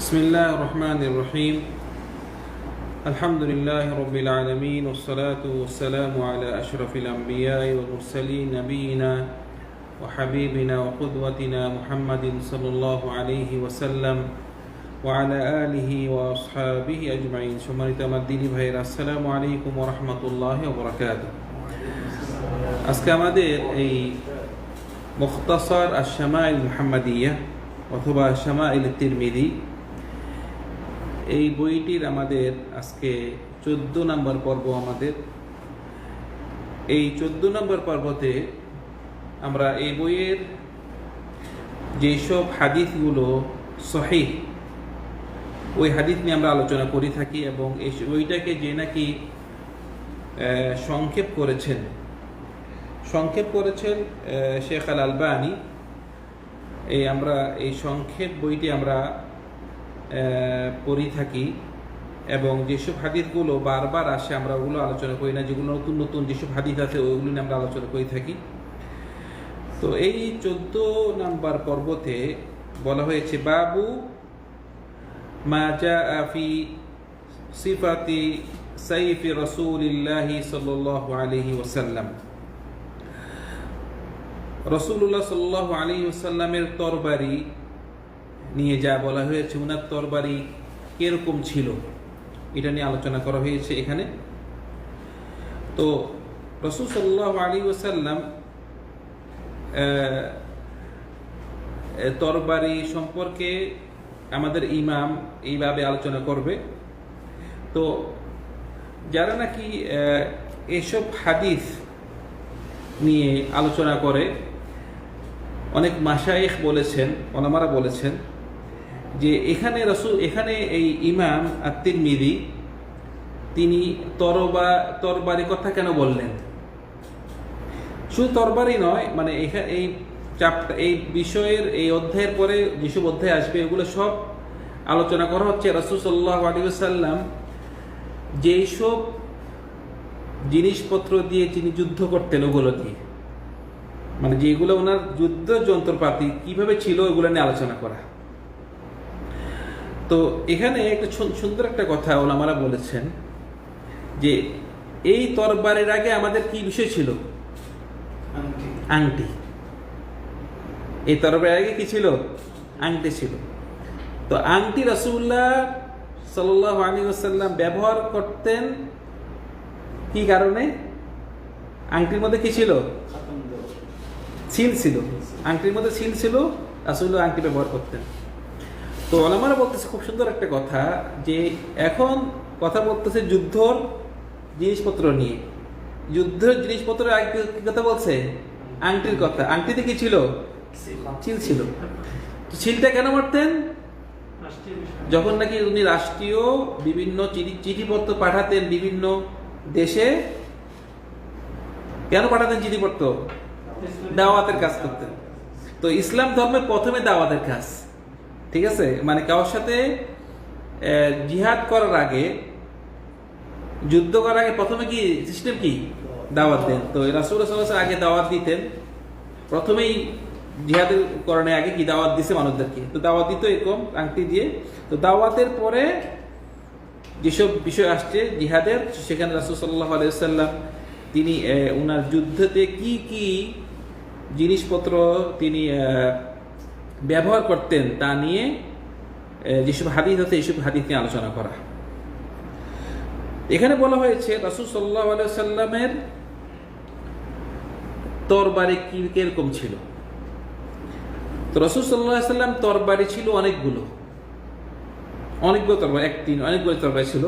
بسم الله الرحمن الرحيم الحمد لله رب العالمين والصلاة والسلام على أشرف الأنبياء والمرسلين نبينا وحبيبنا وقدوتنا محمد صلى الله عليه وسلم وعلى آله وأصحابه أجمعين সম্মানিত আমার দিনী ভাইয়ের আসসালামু আলাইকুম ওরহমতুল্লাহ ওবরাকাত আজকে আমাদের এই মুখতাসর আশামাইল মুহাম্মাদিয়া অথবা শামাইল তিরমিদি এই বইটির আমাদের আজকে চোদ্দ নম্বর পর্ব আমাদের। এই চোদ্দ নম্বর পর্বতে আমরা এই বইয়ের যেসব হাদিসগুলো সহিহ, ওই হাদিস নিয়ে আমরা আলোচনা করে থাকি এবং এই বইটাকে যে নাকি সংক্ষেপ করেছেন। সংক্ষেপ করেছেন শেখ আল আলবানি এই আমরা, এই সংক্ষেপ বইটি আমরা পড়ি থাকি এবং যেসব হাদিসগুলো বারবার আসে আমরা ওগুলো আলোচনা করি না, যেগুলো নতুন নতুন যেসব হাদিস আছে ওইগুলো নিয়ে আমরা আলোচনা করে থাকি। তো এই চোদ্দ নাম্বার পর্বতে বলা হয়েছে, বাবু মাজা আফি সিফাতি সাইফি রাসূলিল্লাহি সাল্লাল্লাহু আলাইহি ওয়াসাল্লাম। রসুল্লাহ সাল্লাহ আলী সাল্লামের তরবারি নিয়ে যা বলা হয়েছে, উনার তরবারি কীরকম ছিল? এটা নিয়ে আলোচনা করা হয়েছে এখানে। তো রসুল সাল্লাহ আলী ওসাল্লাম তরবারি সম্পর্কে আমাদের ইমাম এইভাবে আলোচনা করবে। তো যারা নাকি এসব হাদিস নিয়ে আলোচনা করে, অনেক মাসায়েখ বলেছেন, ওলামারা বলেছেন যে এখানে রসুল, এখানে এই ইমাম আত্মির মিদি তিনি তরবা, তরবারি কথা কেন বললেন? শুধু তরবারি নয় মানে এখানে এই চাপটা, এই বিষয়ের, এই অধ্যায়ের পরে যেসব অধ্যায় আসবে, এগুলো সব আলোচনা করা হচ্ছে রসুল সাল্লাহ আলী সাল্লাম যেই সব জিনিসপত্র দিয়ে তিনি যুদ্ধ করতেন, ওগুলো দিয়ে। মানে যেগুলো ওনার যুদ্ধ যন্ত্রপাতি কীভাবে ছিল, ওগুলো নিয়ে আলোচনা করা। তো এখানে একটা সুন- সুন্দর একটা কথা ওনামারা বলেছেন যে এই তরবারের আগে আমাদের কি বিষয় ছিল? আংটি। এই তরবারের আগে কি ছিল? আংটি ছিল। তো আংটি রসুল্লাহ সাল্লাহ আলী ওসাল্লাম ব্যবহার করতেন কি কারণে? আংটির মধ্যে কি ছিল? সিল ছিল। আংটির মধ্যে সিল ছিল আসলে আংটি ব্যবহার করতেন। তো আলামারা বলতেছে খুব সুন্দর একটা কথা যে এখন কথা বলতেছে যুদ্ধর জিনিসপত্র নিয়ে। যুদ্ধের জিনিসপত্র কথা বলছে? আংটির কথা। আংটিতে কি ছিল? সিল ছিল। তো সিলটা কেন মারতেন? যখন নাকি উনি রাষ্ট্রীয় বিভিন্ন চিঠি চিঠিপত্র পাঠাতেন বিভিন্ন দেশে, কেন পাঠাতেন চিঠিপত্র? দাওয়াতের কাজ করতেন। তো ইসলাম ধর্মে প্রথমে দাওয়াতের কাজ। ঠিক আছে? মানে কারোর সাথে জিহাদ করার আগে, যুদ্ধ করার আগে প্রথমে কি সিস্টেম কি? দাওয়াত দেন। তো রাসুল আগে দাওয়াত দিতেন। প্রথমেই জিহাদের করণে আগে কি দাওয়াত দিছে মানুষদেরকে? তো দাওয়াত দিত এরকম আংটি দিয়ে। তো দাওয়াতের পরে যেসব বিষয় আসছে জিহাদের, সেখানে রাসুল সাল্লাহ আলাইসাল্লাম তিনি ওনার যুদ্ধতে কি কি জিনিসপত্র তিনি ব্যবহার করতেন তা নিয়ে যেসব হাদিস আছে এইসব হাদিস নিয়ে আলোচনা করা। এখানে বলা হয়েছে রাসুল সাল্লাহ আলাইসাল্লামের তরবারি কি কীরকম ছিল? তো রসুল সাল্লাহ সাল্লাম তরবারি ছিল অনেকগুলো। অনেকগুলো তরবারি একটি নয়, অনেকগুলো তরবারি ছিল।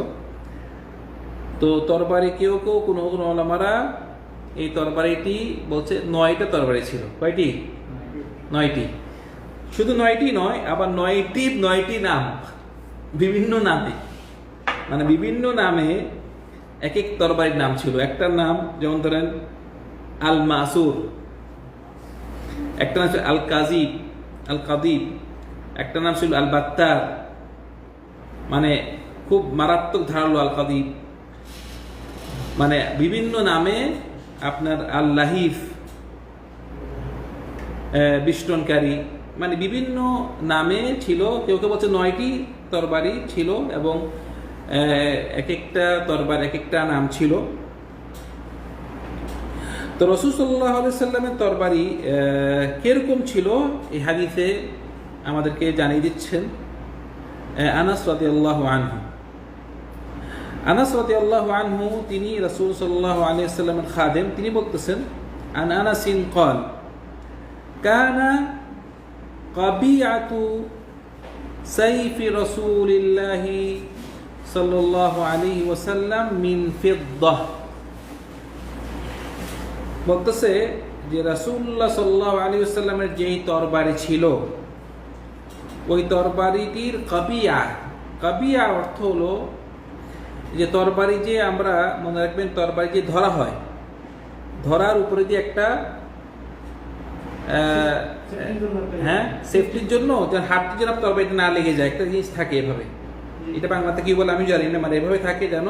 তো তরবারি কেউ কেউ কোনো কোনো ওলামারা এই তরবারিটি বলছে নয়টা তরবারি ছিল। কয়টি? নয়টি। শুধু নয়টি নয়, আবার নয়টি নয়টি নাম, বিভিন্ন নামে। মানে বিভিন্ন নামে এক এক তরবারির নাম ছিল। একটার নাম যেমন ধরেন আল মাসুর একটা নাম ছিল আল কাজিব আল কাদিব একটা নাম ছিল আল বাত্তার মানে খুব মারাত্মক ধারালো আল কাদিব মানে বিভিন্ন নামে আপনার আল লাহিফ বিষ্টনকারী মানে বিভিন্ন নামে ছিল, কেউ কেউ বলছে নয়টি তরবারি ছিল এবং এক একটা তরবার এক একটা নাম ছিল। তো রসুল সাল্লাহ সাল্লামের তরবারি কীরকম ছিল এই হাদিসে আমাদেরকে জানিয়ে দিচ্ছেন আনাস রাদি আল্লাহ আনহু। আনাস রাদি আল্লাহ আনহু, তিনি রসুল সাল্লাহ আলিয়া সাল্লামের খাদেম, তিনি বলতেছেন, আন আনাসিন কল কানা কবিআতু সাইফি রসুলিল্লাহি সাল্লাল্লাহু আলাইহি ওয়াসাল্লাম মিন ফিদ্দাহ। বলতেছে যে রাসুল্লাহ সাল্লাহ আলী আসাল্লামের যেই তরবারি ছিল, ওই তরবারিটির কবিয়া কবিয়া অর্থ হলো যে তরবারি যে আমরা মনে রাখবেন তরবারি যে ধরা হয়, ধরার উপরে যে একটা হ্যাঁ সেফটির জন্য যেন হাতটি যেন তরবারিটা না লেগে যায় একটা জিনিস থাকে এভাবে। এটা বাংলাতে কি বলে আমি জানি না মানে এভাবে থাকে যেন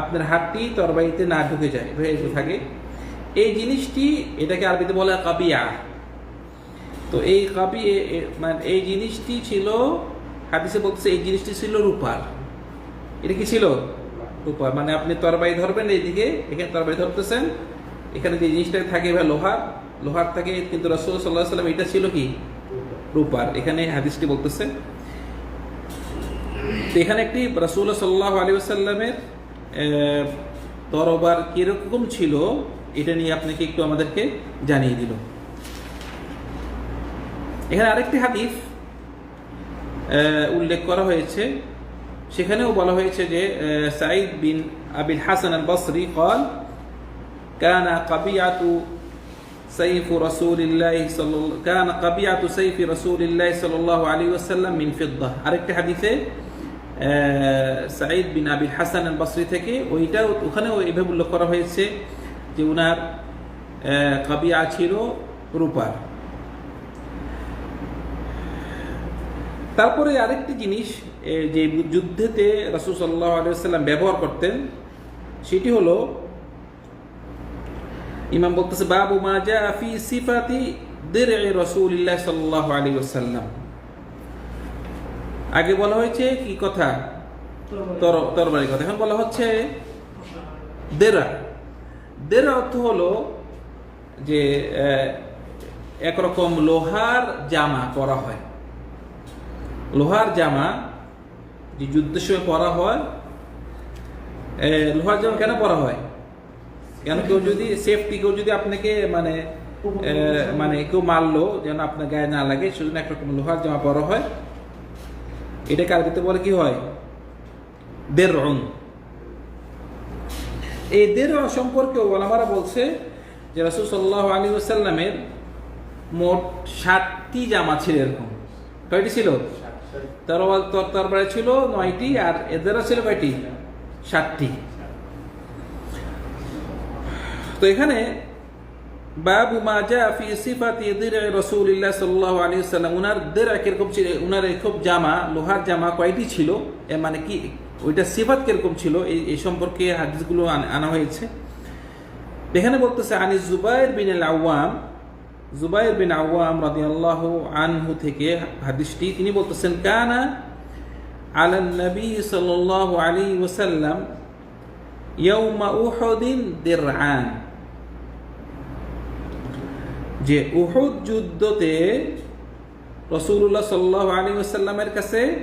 আপনার হাতটি তরবারিতে না ঢুকে যায় এভাবে থাকে। এই জিনিসটি এটাকে আরবিতে বলা কাবিয়া। তো এই কাবি মানে এই জিনিসটি ছিল হাদিসে বলতেছে এই জিনিসটি ছিল রূপার। এটা কি ছিল? রূপার। মানে আপনি তরবারি ধরবেন এইদিকে এখানে তরবারি ধরতেছেন এখানে যে জিনিসটা থাকে এবার লোহার লোহার থাকে কিন্তু রসুল সাল্লাহ সাল্লাম এটা ছিল কি? রূপার। এখানে হাদিসটি বলতেছে এখানে একটি রসুল সাল্লাহ আলী সাল্লামের তরবার কীরকম ছিল, এটা নিয়ে আপনাকে একটু আমাদেরকে জানিয়ে দিল। এখানে আরেকটি হাদিস উল্লেখ করা হয়েছে। সেখানেও বলা হয়েছে যে Said bin Abil Hasan al Basri call, কানা কাবিয়াতু سيف رسول الله صلى الله كان قبيعة سيف رسول الله صلى الله عليه وسلم من فضة আরেকটি হাদিসে সাঈদ বিন আবিল হাসান আল বসরি থেকে ওইটা ওখানেও এভাবে উল্লেখ করা হয়েছে যে উনার আহ, কাবিয়া ছিল রূপার তারপরে আরেকটি জিনিস এ, যে যুদ্ধেতে রাসুল সাল্লাহ আলিয়াল্লাম ব্যবহার করতেন সেটি হলো ইমাম বলতেছে বাবু মাজা ফি সিফাতি দিরএ রাসূলিল্লাহ সাল্লাহ আলাইহি ওয়াসাল্লাম। আগে বলা হয়েছে কি কথা? তর তরবারি কথা। এখন বলা হচ্ছে দেরা দেরা অর্থ হলো যে একরকম লোহার জামা পরা হয়। লোহার জামা যে যুদ্ধের সময় পরা হয় লোহার জামা কেন পরা হয়? কেন কেউ যদি সেফটি কেউ যদি আপনাকে মানে মানে কেউ মারলো যেন আপনার গায়ে না লাগে সেজন্য একরকম লোহার জামা পরা হয়। এটা এটাকে আরবিতে বলে কি হয়? দের রং। এই দের সম্পর্কে ওলামারা বলছে যে রাসুল সাল্লাহ আলী ওসাল্লামের মোট ষাটটি জামা ছিল এরকম। কয়টি ছিল? তর তরবারে ছিল নয়টি আর এদেরও ছিল কয়টি? ষাটটি তো এখানে বাবু মা যা ফি সিফাতি দির রাসূলুল্লাহ সাল্লাল্লাহু আলাইহি ওয়াসাল্লাম, উনার দের কীরকম ছিল, উনার খুব জামা, লোহার জামা কয়টি ছিল? এ মানে কি, ওইটা সিফাত কীরকম ছিল? এই এই সম্পর্কে হাদিসগুলো আনা হয়েছে। এখানে বলতেছে, আনি জুবাইর বিন আল আওয়াম জুবাইর বিন আওয়াম রাদিয়াল্লাহু আনহু থেকে হাদিসটি, তিনি বলতেছেন, কানা আলা নবী সাল্লাল্লাহু আলাইহি ওয়াসাল্লাম ইয়াউমা উহুদিন দিরআন যে উহুদ যুদ্ধতে রসুল্লাহ সাল্লাহ আলী ওসাল্লামের কাছে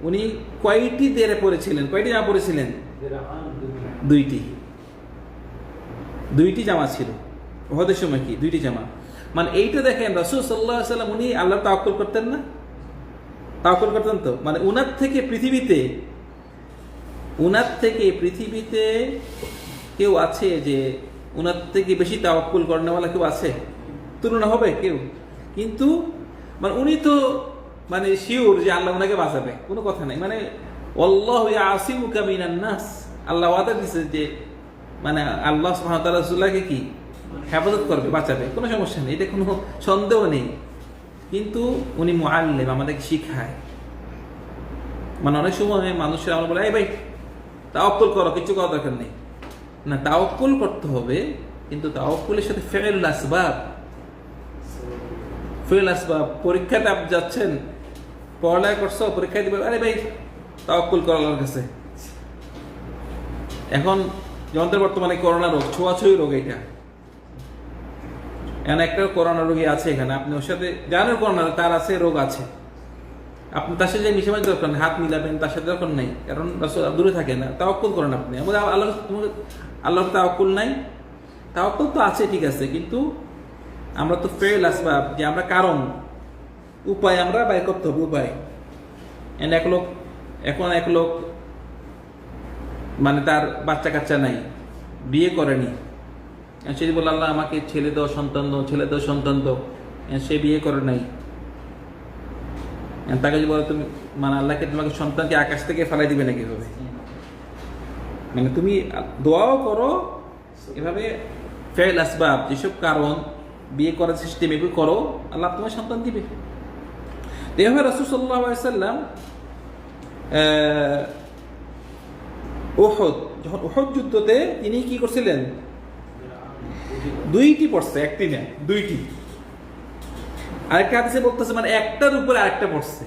উনি কয়টি দেরে পড়েছিলেন? কয়টি জামা পড়েছিলেন? দুইটি। দুইটি জামা ছিল। উহুদের সময় কি? দুইটি জামা। মানে এইটা দেখেন, রসুল সাল্লাহ সাল্লাম উনি আল্লাহ তাওকুল করতেন না? তাওকুল করতেন তো? মানে উনার থেকে পৃথিবীতে, উনার থেকে পৃথিবীতে কেউ আছে যে উনার থেকে বেশি তাওয়াক্কুল করেনওয়ালা কেউ আছে? তুলনা হবে কেউ। কিন্তু মানে উনি তো মানে শিওর যে আল্লাহ ওনাকে বাঁচাবে, কোনো কথা নাই। মানে অল্লাহ নাস। আল্লাহ ওয়াদা দিছে যে মানে আল্লাহ রাসূলুল্লাহকে কি? হেফাজত করবে, বাঁচাবে, কোনো সমস্যা নেই। এটা কোনো সন্দেহ নেই। কিন্তু উনি মুআল্লিম, আমাদেরকে শিখায়। মানে অনেক সময় মানুষের আমরা বলে, এই ভাই করো, কিছু করার দরকার নেই। না, তাওয়াক্কুল করতে হবে, কিন্তু তাওয়াক্কুলের সাথে ফেল আসবাব ফেল আসবা পরীক্ষাতে আপনি যাচ্ছেন, পড়ালেখা করছ, পরীক্ষা দিবে, আরে ভাই, তাওয়াক্কুল করো কাছে। এখন যন্ত্রের বর্তমানে করোনা রোগ, ছোঁয়াছুঁই রোগ এটা এখানে একটা করোনা রোগী আছে এখানে, আপনি ওর সাথে জানেন করোনা, তার আছে, রোগ আছে। আপনি তার সাথে মিশে মাঝে দরকার হাত মিলাবেন, তার সাথে দরকার নেই, কারণ দূরে থাকে না, তাওয়াক্কুল করেন আপনি। আমাদের আল্লাহ আল্লাহর তাওয়াক্কুল নাই, তাওয়াক্কুল তো আছে, ঠিক আছে, কিন্তু আমরা তো ফেল আসবাব যে আমরা কারণ। উপায় আমরা বাইর করতে হবে, উপায়। এন এক লোক, এখন এক লোক মানে তার বাচ্চা কাচ্চা নাই, বিয়ে করেনি। সে বলে, আল্লাহ, আমাকে ছেলে দাও, সন্তান দাও, ছেলে দাও, সন্তান দাও। সে বিয়ে করে নাই। তাকে যদি বলো, তুমি মানে আল্লাহকে তোমাকে সন্তানকে আকাশ থেকে ফেলাই দিবে নাকি এভাবে মানে তুমি দোয়াও করো, এভাবে ফেল আসবাব যেসব কারণ বিয়ে করার সিস্টেম এগুলো করো, আল্লাহ তোমার সন্তান দিবে। এভাবে রসুল সাল্লাহ সাল্লাম ওহদ যখন ওহদ যুদ্ধতে তিনি কি করছিলেন? দুইটি পড়ছে একটি না দুইটি। আরেকটা হাদিসে বলতেছে মানে একটার উপরে আরেকটা পড়ছে।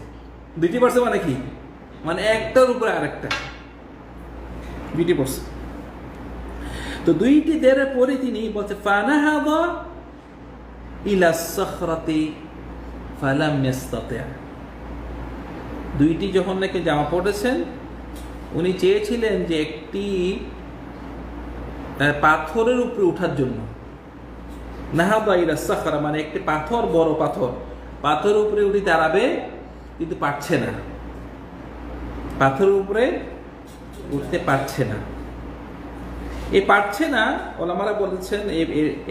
দুইটি পড়ছে মানে কি? মানে একটার উপরে আরেকটা। দুইটি পড়ছে। তো দুইটি দেড়ের পরে তিনি বলছে, ফানাহাদা ইলা সখরাতি ফালাম দুইটি যখন নাকি জামা পড়েছেন উনি চেয়েছিলেন যে একটি পাথরের উপরে উঠার জন্য। সখরা মানে একটি পাথর, বড় পাথর। পাথরের উপরে উনি দাঁড়াবে, কিন্তু পারছে না। পাথরের উপরে উঠতে পারছে না। এ পারছে না, ওলামারা বলেছেন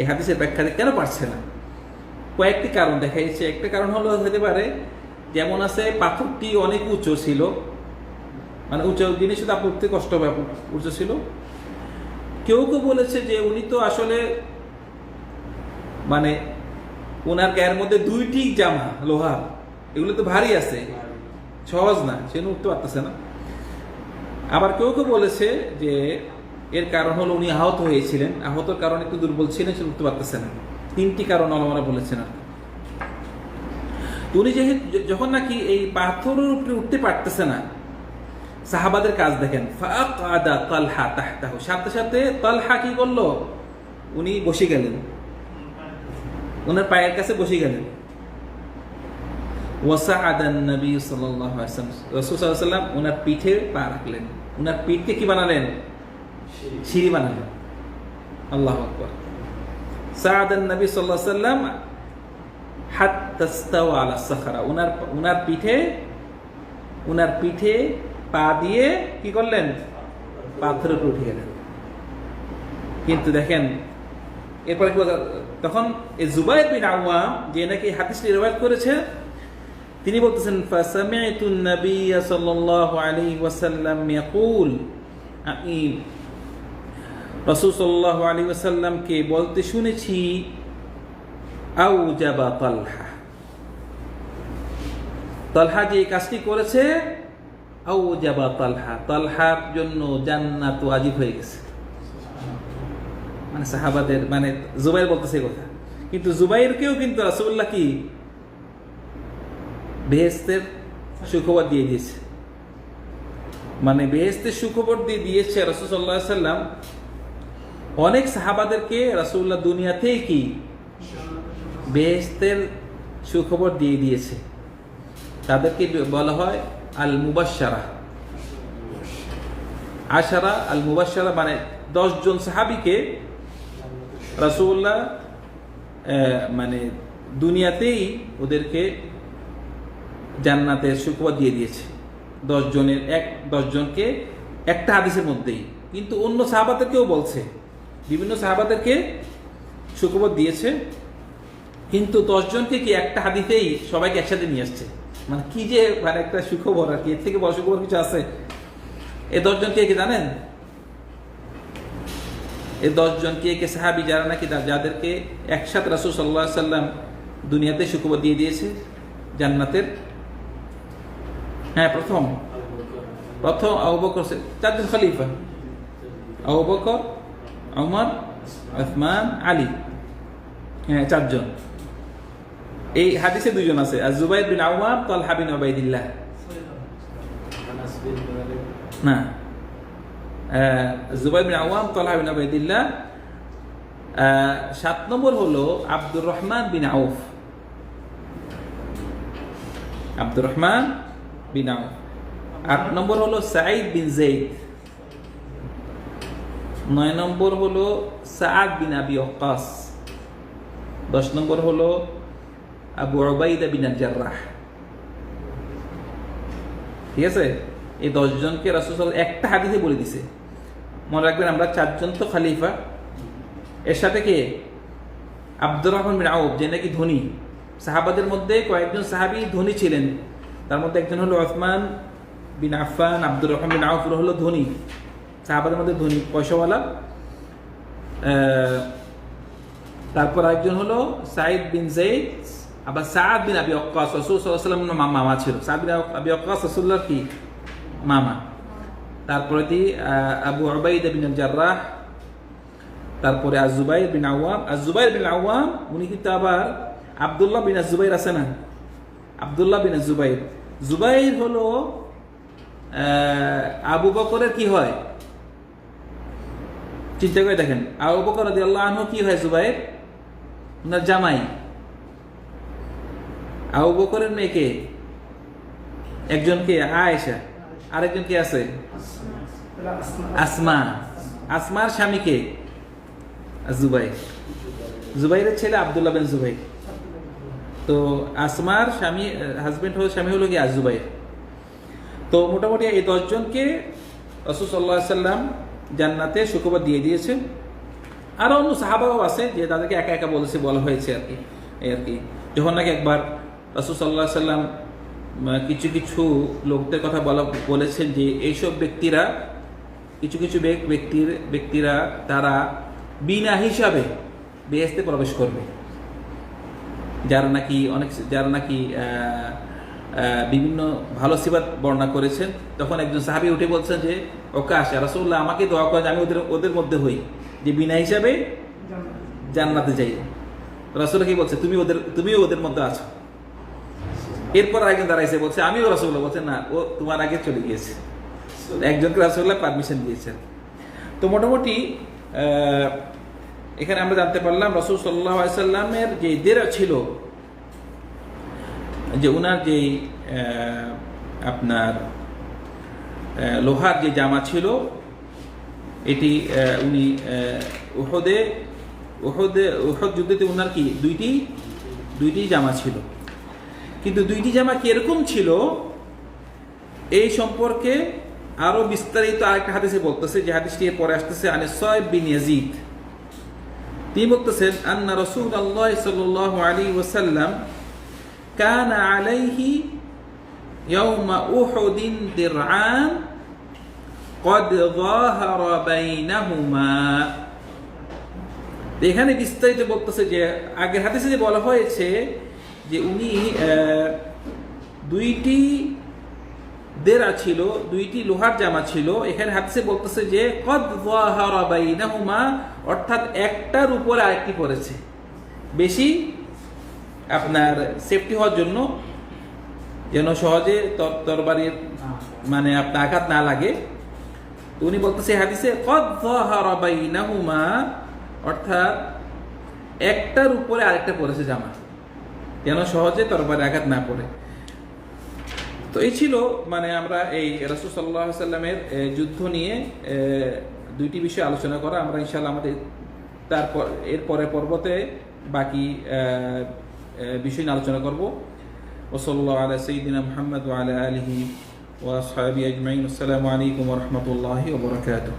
এ হাদিসের ব্যাখ্যাতে কেন পারছে না? কয়েকটি কারণ দেখা যাচ্ছে একটা কারণ হলো হতে পারে, যেমন আছে পাথরটি অনেক উঁচু ছিল। মানে উঁচু জিনিস তো উঠতে কষ্ট উঁচু ছিল। কেউ কেউ বলেছে যে উনি তো আসলে মানে ওনার গায়ের মধ্যে দুইটি জামা, লোহা, এগুলো তো ভারী আছে। সহজ না, সে উঠতে পারতেছে না। আবার কেউ কেউ বলেছে যে এর কারণ হলো উনি আহত হয়েছিলেন। আহতর কারণে একটু দুর্বল ছিলেন, সে উঠতে পারতেছে না। তিনটি কারণ আমরা বলেছেন আর উনি যেহেতু যখন নাকি এই পাথরের উপরে উঠতে পারতেছে না, সাহাবাদের কাজ দেখেন ফাকাদা তালহা তাহতাহু। সাথে সাথে তালহা কি করল? উনি বসে গেলেন। ওনার পায়ের কাছে বসে গেলেন। ওয়াসাআদান নবী সাল্লাল্লাহু আলাইহি ওয়াসাল্লাম ওনার পিঠে পা রাখলেন। ওনার পিঠকে কি বানালেন? সিঁড়ি বানালেন। আল্লাহু আকবার। সাআদান নবী সাল্লাল্লাহু আলাইহি ওয়াসাল্লাম হাত্তা ইস্তাওয়া আলা সাখরা। ওনার ওনার পিঠে ওনার পিঠে পা দিয়ে কি করলেন? পাথরের উপরে উঠে গেলেন কিন্তু দেখেন, এরপরে? তখন এই জুবাইর বিন আওয়াম, যে নাকি হাদিসটি রিওয়ায়াত করেছে, তিনি বলতেছেন ফাসামি'তু an-nabiy sallallahu আলাইহি ওয়াসাল্লাম ইয়াকুল আমি রাসূল সাল্লাল্লাহু আলাইহি ওয়াসাল্লামকে বলতে শুনেছি, আউজাবা তালহা। তালহা যে কাজটি করেছে, আউজাবা তালহা। তালহার জন্য জান্নাত ওয়াজিব হয়ে গেছে। মানে সাহাবাদের মানে জুবাইর বলতেছে কথা। কিন্তু জুবাইরকেও কিন্তু রাসূলুল্লাহ কি? বেহেস্তের সুখবর দিয়ে দিয়েছে। মানে বেহেস্তের সুখবর দিয়ে দিয়েছে রাসূল সাল্লাল্লাহু সাল্লাম অনেক সাহাবাদেরকে রাসূলুল্লাহ দুনিয়াতেই কি? বেহেস্তের সুখবর দিয়ে দিয়েছে। তাদেরকে বলা হয় আল মুবাশশারা আশারা আল মুবাশশারা মানে দশজন সাহাবিকে রাসূলুল্লাহ আহ, মানে দুনিয়াতেই ওদেরকে জান্নাতের সুখবর দিয়ে দিয়েছে। দশ জনের এক দশ জনকে একটা হাদিসের মধ্যেই। কিন্তু অন্য সাহাবাদেরকেও বলছে। সাহাবাদেরকে সুখবর দিয়েছে, কিন্তু দশজনকে কি একটা হাদিতেই সবাইকে একসাথে নিয়ে আসছে? মানে কি যে মানে একটা সুখবর আর কি, এর থেকে বড় সুখবর কিছু আছে? এ দশজনকে কি জানেন? এই দশজনকে কে সাহাবি যারা নাকি যাদেরকে একসাথে রাসূল সাল্লাহ সাল্লাম দুনিয়াতে সুখবর দিয়ে দিয়েছে, জান্নাতের? হ্যাঁ প্রথম। প্রথম আবু বকর চারজন খলিফা। আবু বকর ওমর ওসমান আলী। হ্যাঁ চারজন। এই হাদিসে দুজন আছে। আর জুবাইর বিন আওয়াম তালহা বিন ওবাইদিল্লাহ না। আহ, জুবাইর বিন আওয়াম তালহা বিন ওবাইদিল্লাহ সাত নম্বর হলো আব্দুর রহমান বিন আউফ। আব্দুর রহমান বিন আউফ। আট নম্বর হলো সাঈদ বিন জেইদ। নয় নম্বর হলো সাদ বিন আবি ওকাস দশ নম্বর হলো আবু ওবাইদা বিন জার্রাহ। ঠিক আছে? এই দশজনকে রাসূল একটা হাদিসে বলে দিছে। মনে রাখবেন আমরা চারজন তো খালিফা। এর সাথে কে? আব্দুর রহমান বিন আউফ, যে নাকি ধনী। সাহাবাদের মধ্যে কয়েকজন সাহাবী ধনী ছিলেন। তার মধ্যে একজন হলো ওসমান বিন আফফান, আব্দুর রহমান বিন আউফ হলো ধনী। সাহাবাদের মধ্যে ধনী পয়সাওয়ালা। তারপর একজন হলো সাইদ বিন জেইদ আবার সাদ বিন আবি অক্কাস রসুল সাল্লাম মামা ছিল। সাদ বিন আবি অক্কাস রসুল্লার কি? মামা। তারপরে আহ, আবু ওবাইদ বিন জার্রাহ তারপরে আজুবাইর বিন আওয়াম। আজুবাইর বিন আওয়াম উনি কিন্তু আবার আব্দুল্লাহ বিন জুবাইর আছে না? আব্দুল্লাহ বিন জুবাইর জুবাইর হলো আবু বকরের কি হয়? চিন্তা করে দেখেন আবু বকর রাদিয়াল্লাহু আনহু কি হয় জুবাইর ওনার জামাই আবু বকরের মেয়েকে একজনকে আয়েশা আরেকজন কি আছে আসমা আসমার স্বামীকে জুবাইর জুবাইরের ছেলে আব্দুল্লাহ বিন জুবাইর তো আসমার স্বামী হাজবেন্ড হলো স্বামী হলো কি আজুবাইর তো মোটামুটি এই দশজনকে রসুল সাল্লাহ সাল্লাম জান্নাতে সুখবর দিয়ে দিয়েছে। আরও অন্য সাহাবাও আছে যে তাদেরকে একা একা বলেছে, বলা হয়েছে আর কি, এই আর কি। যখন নাকি একবার রসুল সাল্লাহ সাল্লাম কিছু কিছু লোকদের কথা বলা, বলেছেন যে এইসব ব্যক্তিরা, কিছু কিছু ব্যক্তির, ব্যক্তিরা তারা বিনা হিসাবে বেহেস্তে প্রবেশ করবে। যারা নাকি অনেক, যারা নাকি বিভিন্ন ভালো সিবাত বর্ণনা করেছেন। তখন একজন সাহাবি উঠে বলছেন যে ওকে আসে রাসুল্লাহ আমাকে দোয়া করেন আমি ওদের ওদের মধ্যে হই। যে বিনা হিসাবে জান্নাতে যাই। রাসুল কি বলছে, তুমি ওদের তুমিও ওদের মধ্যে আছো। এরপর একজন দাঁড়াইছে, বলছে, আমিও রাসুল্লাহ বলছে, না, ও তোমার আগে চলে গিয়েছে। একজনকে রাসুল্লাহ পারমিশন দিয়েছেন। তো মোটামুটি এখানে আমরা জানতে পারলাম, রসুল সাল্লাহ সাল্লামের যে দেরা ছিল যে উনার যে আপনার লোহার যে জামা ছিল এটি উনি আহ, উহদে উহদে উহদ যুদ্ধতে উনার কি দুইটি দুইটি জামা ছিল। কিন্তু দুইটি জামা কীরকম ছিল এই সম্পর্কে আরও বিস্তারিত আরেকটা হাদিসে বলতেছে যে হাদিসটি পরে আসতেছে আনে সয়েব বিন ইয়াজিদ। তিনি বলতেছেন আন্না রসুল আল্লাহ সাল্লাহ আলী ওসাল্লাম كان عليه يوم أحد درعان قد ظاهر بينهما এখানে বিস্তারিত বলতেছে যে আগের হাদিসে যে বলা হয়েছে যে উনি আহ, দুইটি দেরা ছিল দুইটি লোহার জামা ছিল এখানে হাদিসে বলতেছে যে কদ যাহারা বাইনাহুমা অর্থাৎ একটার উপরে আরেকটি পড়েছে বেশি আপনার সেফটি হওয়ার জন্য যেন সহজে তর- তরবারির মানে আপনার আঘাত না লাগে। তো উনি বলতেছে হাদিসে অর্থাৎ একটার উপরে আরেকটা পড়েছে জামা যেন সহজে তরবারি আঘাত না পড়ে। তো এই ছিল মানে আমরা এই রাসুল সাল্লাহ সাল্লামের যুদ্ধ নিয়ে দুইটি বিষয় আলোচনা করা। আমরা ইনশাল্লাহ আমাদের তারপর এর পরে পর্বতে বাকি বিষয় নিয়ে আলোচনা করব ওসল্লা আলা সঈদিনা মোহাম্মদ আলা আলহি ওয়াসহাবি আজমাইন আসসালামু আলাইকুম রহমতুল্লাহি ওবরাকাতুহ